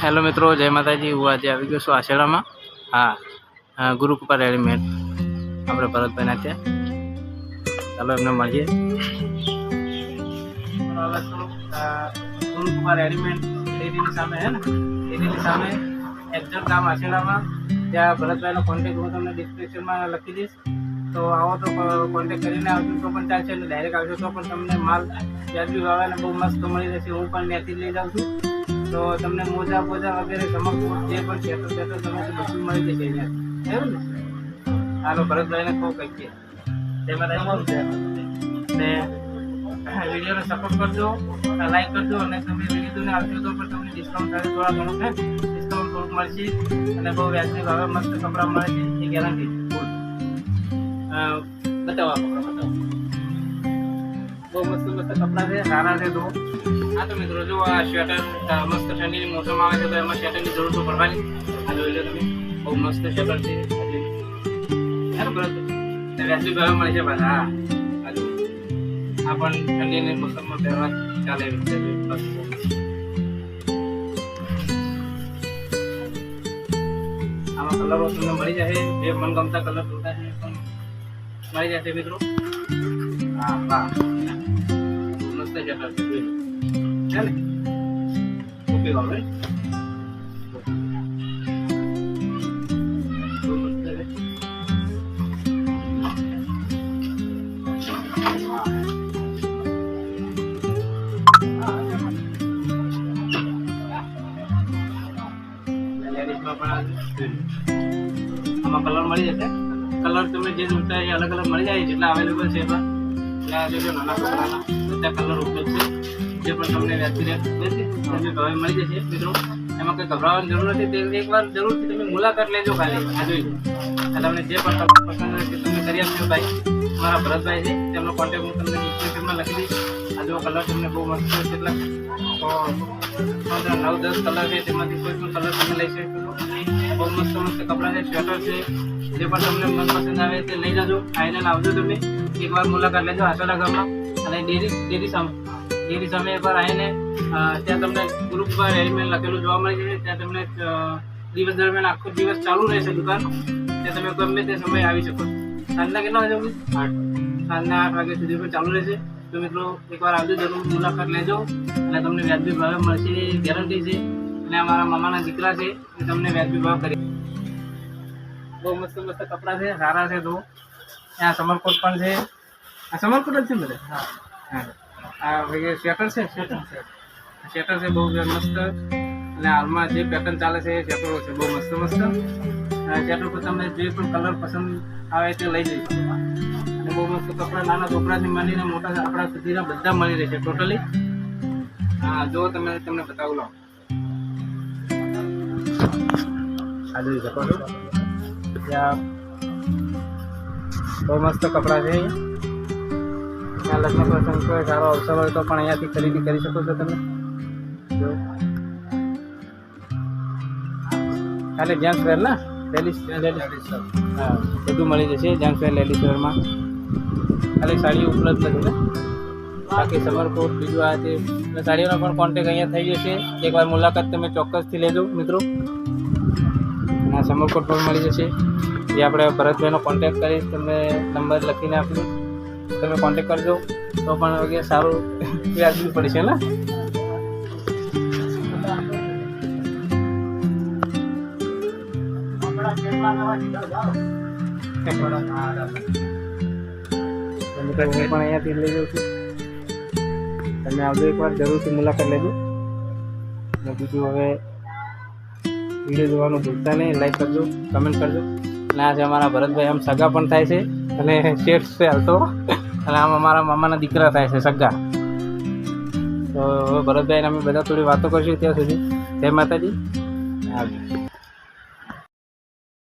Hello મિત્રો, જય માતાજી, હું આજે આવી ગયો છું આશેડામાં. હા હા ગુરુકૃપા રેડીમેડ આપણે ભરતભાઈના ત્યાં ચાલો એમને મળીએ. ગુરુકૃપા રેડીમેડ ડેરીની સામે હે ને સામે એક્ઝેક્ટ ગામ આશેડામાં ત્યાં ભરતભાઈનો કોન્ટેક હું તમને ડિસ્ક્રિપ્શનમાં લખી દઈશ તો આવો તો કોન્ટેક્ટ કરીને આવજો તો પણ ચાલશે અને ડાયરેક્ટ આવજો તો પણ તમને માલ જ્યાં બી વાવે બહુ મસ્ત મળી રહેશે હું પણ ત્યાંથી લઈ જાઉં છું તો તમને મોજા બોજા વગેરે સમક્ષ જે પણ છે તો તે તો તમને તો બધું મળી જશે અહીંયા. એવું ને? હાલો, ભરતભાઈને કહું કંઈક કે. તેમાં ને વિડીયોને સપોર્ટ કરજો લાઈક કરજો, અને તમે વિડીયોને આવજો તો પણ તમને ડિસ્કાઉન્ટ થાય થોડા ઘણું છે ડિસ્કાઉન્ટ થોડુંક મળશે, અને બહુ વ્યાજબી ભાવે મસ્ત કપડાં મળે છે, એ ગેરંટી બતાવો કપડાં. સારા છે તો. હા તો મિત્રો, જો આ સ્વેટર મસ્ત ઠંડીની મોસમ આવે છે તો એમાં સ્વેટરની જરૂર તો પડવાની. આ બહુ મસ્ત છે. સારું બરાબર. વ્યાજબી ભાવે મળે છે હા. પણ ઠંડીની મોસમમાં પહેરવા ચાલે આમાં કલરો તમને મળી જશે. જે મનગમતા કલર જોતા છે મળી જશે મિત્રો. હા મસ્ત જટર છે. છે ને ટોપી વાળો right? બહુ મસ્ત છે. લેડીઝમાં પણ આ જોઈ લો. આમાં કલર મળી જશે કલર તમે જે જોતા એ અલગ અલગ મળી જાય જેટલા અવેલેબલ છે એમાં નાના છોકરાના. બધા છે. જે પણ તમને વ્યાજબી રેટ મળી જશે એમાં કંઈ ગભરાવાની જરૂર નથી. તે એકવાર જરૂરથી તમે મુલાકાત લેજો ખાલી. આ જોઈ આ તમને જે પણ પસંદ તમે કરી આપજો, ભાઈ. મારા ભરતભાઈ છે, તેમનો કોન્ટેક્ટ હું તમને ડિસ્ક્રિપ્શનમાં લખી દઈશ. કલર તમને બહુ મસ્ત છે, કેટલા? નવ, દસ કલર છે, તેમાંથી કોઈ પણ કલર તમે લઈ શકો. બહુ મસ્ત મસ્ત કપડાં છે સ્વેટર છે. જે પણ તમને મનપસંદ આવે તે લઈ જજો. ફાઇનલ આવજો તમે. એકવાર મુલાકાત લેજો આસોડા ગામમાં અને ડેરી ડેરી સામે ડેરી સામે પર આવીને ત્યાં તમને ગ્રુપ પર રેડીમેડ લખેલું જોવા મળી જશે. ત્યાં તમને દિવસ દરમિયાન આખો દિવસ ચાલુ રહેશે દુકાન. ત્યાં તમે ગમે તે સમયે આવી શકો સાંજના કેટલા વાગે? આઠ. સાંજના આઠ વાગ્યા સુધી પણ ચાલુ રહેશે. તો મિત્રો એકવાર આવજો જરૂર મુલાકાત લેજો. અને તમને વ્યાજબી ભાવે મળશે ગેરંટી છે. અને અમારા મામાના દીકરા છે એ તમને વ્યાજબી ભાવ કરી બહુ મસ્ત મસ્ત કપડાં છે સારા છે તો. ત્યાં સમરકોટ પણ છે. આ સમરકોટ જ છે બધા? હા. આ ભાઈ સ્વેટર છે? સ્વેટર સ્વેટર છે બહુ મસ્ત. અને હાલમાં જે પેટર્ન ચાલે છે એ સ્વેટરો છે. બહુ મસ્ત મસ્ત. સ્વેટર પર તમે જે પણ કલર પસંદ આવે તે લઈ જઈ અને બહુ મસ્ત કપડાં, નાના છોકરાથી માંડીને મોટા આપણા સુધીના બધા મળી રહેશે ટોટલી હા, જો તમે તમને બતાવું લો આજે જોઈ ત્યાં બહુ મસ્ત કપડાં છે. અહીંયા લગ્ન પ્રસંગ કોઈ સારો અવસર હોય તો પણ અહીંયાથી ખરીદી કરી શકો છો તમે. જો. ખાલી જેન્ટ્સ વેર ને? લેડીઝ લેડીઝ હા બધું મળી જશે જેન્ટ્સ વેર લેડીઝ વેરમાં. ખાલી સાડી ઉપલબ્ધ નથી ને? બાકી સમરકોટ બીજું આ છે સાડીઓનો પણ કોન્ટેક અહીંયા થઈ જશે. એકવાર મુલાકાત તમે ચોક્કસથી લેજો મિત્રો. ના સમરકોટ પણ મળી જશે. જે આપણે ભરતભાઈનો કોન્ટેક કરીશ, તમને નંબર લખીને આપીશું. તમે કોન્ટેક કરજો, તો પણ વગેરે સારું વ્યાજબી પડશે ને? હું પણ અહીંયાથી લઈ જાઉં છું. તમે આવજો એકવાર જરૂરથી મુલાકાત લેજો. બીજું હવે વીડિયો જોવાનું ભૂલતા નહીં લાઈક કરજો કમેન્ટ કરજો. અને આ છે અમારા ભરતભાઈ આમ સગા પણ થાય છે અને શેઠ છે હાલ તો અને આમ અમારા મામાના દીકરા થાય છે, સગા. તો હવે ભરતભાઈને અમે બધા થોડી વાતો કરીશું ત્યાં સુધી. જય માતાજી. આવજો